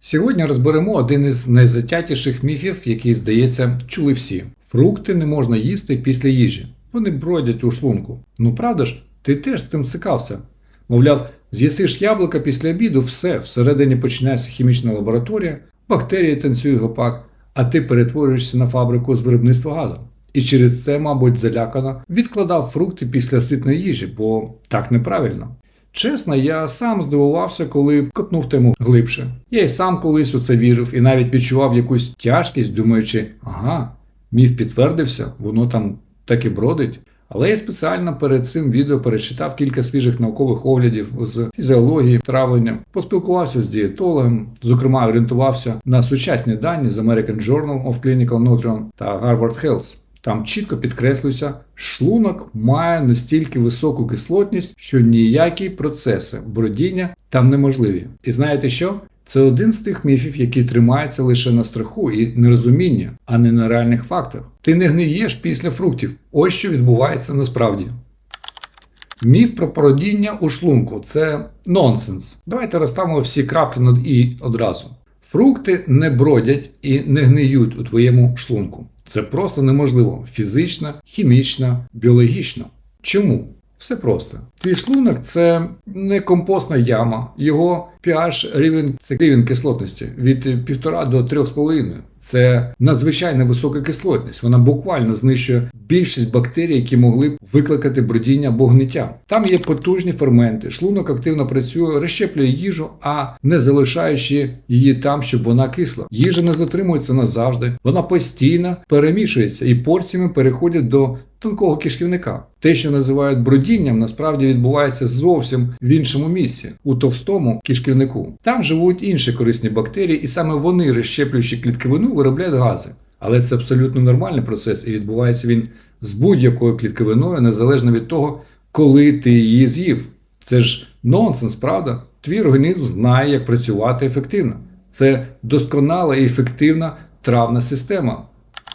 Сьогодні розберемо один із найзатятіших міфів, який, здається, чули всі. Фрукти не можна їсти після їжі. Вони бродять у шлунку. Ну правда ж, ти теж з цим цикався. Мовляв, з'їсиш яблука після обіду, все, всередині починається хімічна лабораторія, бактерії танцюють гопак, а ти перетворюєшся на фабрику з виробництва газу. І через це, мабуть, залякано відкладав фрукти після ситної їжі, бо так неправильно. Чесно, я сам здивувався, коли копнув тему глибше. Я й сам колись у це вірив і навіть відчував якусь тяжкість, думаючи, ага, міф підтвердився, воно там так і бродить. Але я спеціально перед цим відео перечитав кілька свіжих наукових оглядів з фізіології, травлення, поспілкувався з дієтологом, зокрема орієнтувався на сучасні дані з American Journal of Clinical Nutrition та Harvard Health. Там чітко підкреслюється, шлунок має настільки високу кислотність, що ніякі процеси бродіння там неможливі. І знаєте що? Це один з тих міфів, який тримається лише на страху і нерозумінні, а не на реальних фактах. Ти не гниєш після фруктів. Ось що відбувається насправді. Міф про породіння у шлунку це нонсенс. Давайте розставимо всі крапки над і одразу. Фрукти не бродять і не гниють у твоєму шлунку. Це просто неможливо фізично, хімічно, біологічно. Чому? Все просто. Твій шлунок це не компостна яма, його pH рівень це рівень кислотності від 1,5 до 3,5. Це надзвичайно висока кислотність. Вона буквально знищує більшість бактерій, які могли б викликати бродіння або гниття. Там є потужні ферменти. Шлунок активно працює, розщеплює їжу, а не залишаючи її там, щоб вона кисла. Їжа не затримується назавжди, вона постійно перемішується і порціями переходять до тонкого кишківника. Те, що називають бродінням, насправді відбувається зовсім в іншому місці, у товстому кишківнику. Там живуть інші корисні бактерії, і саме вони, розщеплюючи клітковину, виробляють гази. Але це абсолютно нормальний процес, і відбувається він з будь-якою клітковиною, незалежно від того, коли ти її з'їв. Це ж нонсенс, правда? Твій організм знає, як працювати ефективно. Це досконала і ефективна травна система.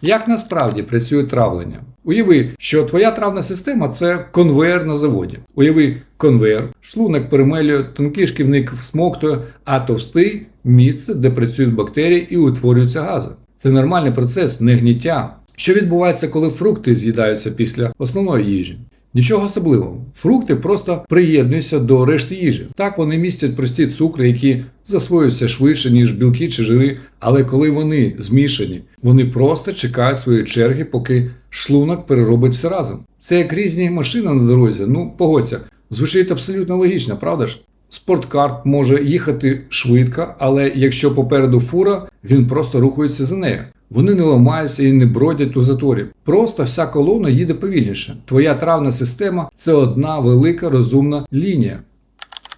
Як насправді працює травлення? Уяви, що твоя травна система це конвейер на заводі. Уяви конвейер, шлунок перемелює, тонкий шківник всмоктує, а товстий місце, де працюють бактерії і утворюються гази. Це нормальний процес, не гніття. Що відбувається, коли фрукти з'їдаються після основної їжі? Нічого особливого. Фрукти просто приєднуються до решти їжі. Так вони містять прості цукри, які засвоюються швидше, ніж білки чи жири, але коли вони змішані, вони просто чекають своєї черги, поки шлунок переробить все разом. Це як різні машини на дорозі. Ну, погодься, звучить абсолютно логічно, правда ж? Спорткар може їхати швидко, але якщо попереду фура, він просто рухається за нею. Вони не ламаються і не бродять у заторі. Просто вся колона їде повільніше. Твоя травна система це одна велика розумна лінія.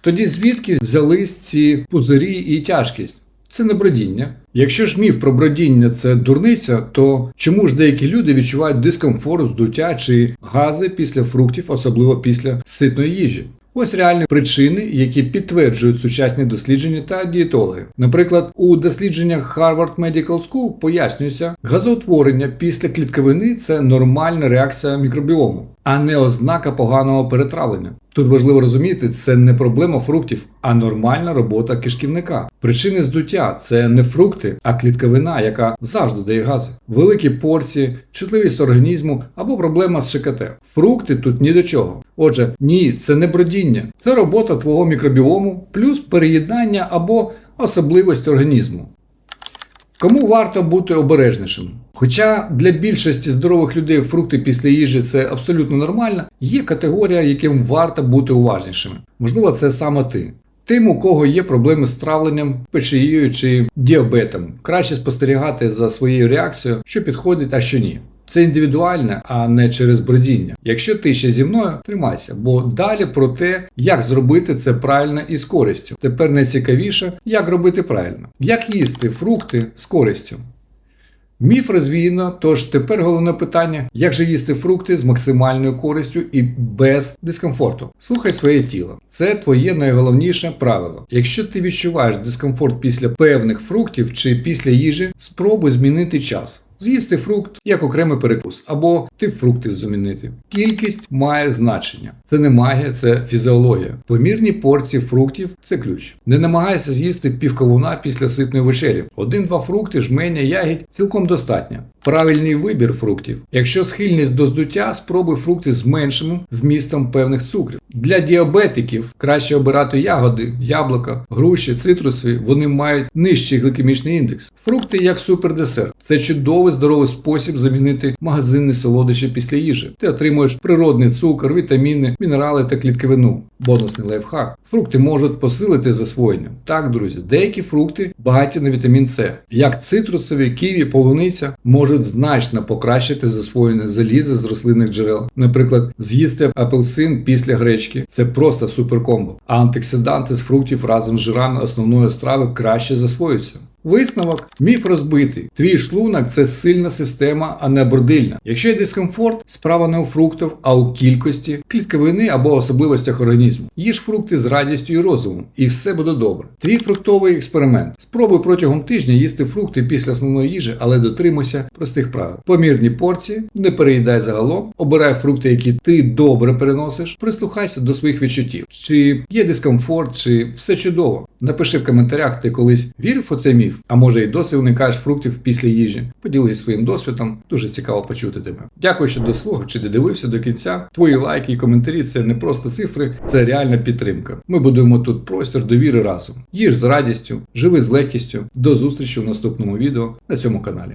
Тоді звідки взялись ці пузирі і тяжкість? Це не бродіння. Якщо ж міф про бродіння це дурниця, то чому ж деякі люди відчувають дискомфорт, здуття чи гази після фруктів, особливо після ситної їжі? Ось реальні причини, які підтверджують сучасні дослідження та дієтологи. Наприклад, у дослідженнях Harvard Medical School пояснюється, газоутворення після клітковини це нормальна реакція мікробіому, а не ознака поганого перетравлення. Тут важливо розуміти, це не проблема фруктів, а нормальна робота кишківника. Причини здуття це не фрукти, а клітковина, яка завжди дає гази, великі порції, чутливість організму або проблема з ШКТ. Фрукти тут ні до чого. Отже, ні, це не бродіння, це робота твого мікробіому, плюс переїдання або особливості організму. Кому варто бути обережнішим? Хоча для більшості здорових людей фрукти після їжі це абсолютно нормально, є категорія, яким варто бути уважнішими. Можливо, це саме ти. Тим, у кого є проблеми з травленням, печією чи діабетом, краще спостерігати за своєю реакцією, що підходить, а що ні. Це індивідуальне, а не через бродіння. Якщо ти ще зі мною, тримайся, бо далі про те, як зробити це правильно і з користю. Тепер найцікавіше, як робити правильно, як їсти фрукти з користю. Міф розвіяно, тож тепер головне питання, як же їсти фрукти з максимальною користю і без дискомфорту. Слухай своє тіло. Це твоє найголовніше правило. Якщо ти відчуваєш дискомфорт після певних фруктів чи після їжі, спробуй змінити час. З'їсти фрукт як окремий перекус або тип фруктів замінити. Кількість має значення. Це не магія, це фізіологія. Помірні порції фруктів це ключ. Не намагайся з'їсти пів кавуна після ситної вечері. Один-два фрукти, жменя, ягідь цілком достатньо. Правильний вибір фруктів. Якщо схильність до здуття, спробуй фрукти з меншим вмістом певних цукрів. Для діабетиків краще обирати ягоди, яблука, груші, цитрусові. Вони мають нижчий гликемічний індекс. Фрукти як супердесерт. Це чудовий здоровий спосіб замінити магазинні солодощі після їжі. Ти отримуєш природний цукор, вітаміни, мінерали та клітковину. Бонусний лайфхак. Фрукти можуть посилити засвоєння. Так, друзі, деякі фрукти багаті на вітамін С, як цитрусові, ківі, полуниця, можуть значно покращити засвоєння заліза з рослинних джерел. Наприклад, з'їсти апельсин після гречки це просто суперкомбо. А антиоксиданти з фруктів разом з жирами основної страви краще засвоюються. Висновок міф розбитий. Твій шлунок це сильна система, а не бордильна. Якщо є дискомфорт, справа не у фруктах, а у кількості, клітковини або особливостях організму. Їж фрукти з радістю і розумом, і все буде добре. Твій фруктовий експеримент. Спробуй протягом тижня їсти фрукти після основної їжі, але дотримуйся простих правил. Помірні порції, не переїдай загалом, обирай фрукти, які ти добре переносиш, прислухайся до своїх відчуттів. Чи є дискомфорт, чи все чудово. Напиши в коментарях, ти колись вірив у цей міф, а може і досі уникаєш фруктів після їжі. Поділись своїм досвідом, дуже цікаво почути тебе. Дякую, що дослухав чи додивився до кінця. Твої лайки і коментарі це не просто цифри, це реальна підтримка. Ми будуємо тут простір довіри разом. Їж з радістю, живи з легкістю. До зустрічі в наступному відео на цьому каналі.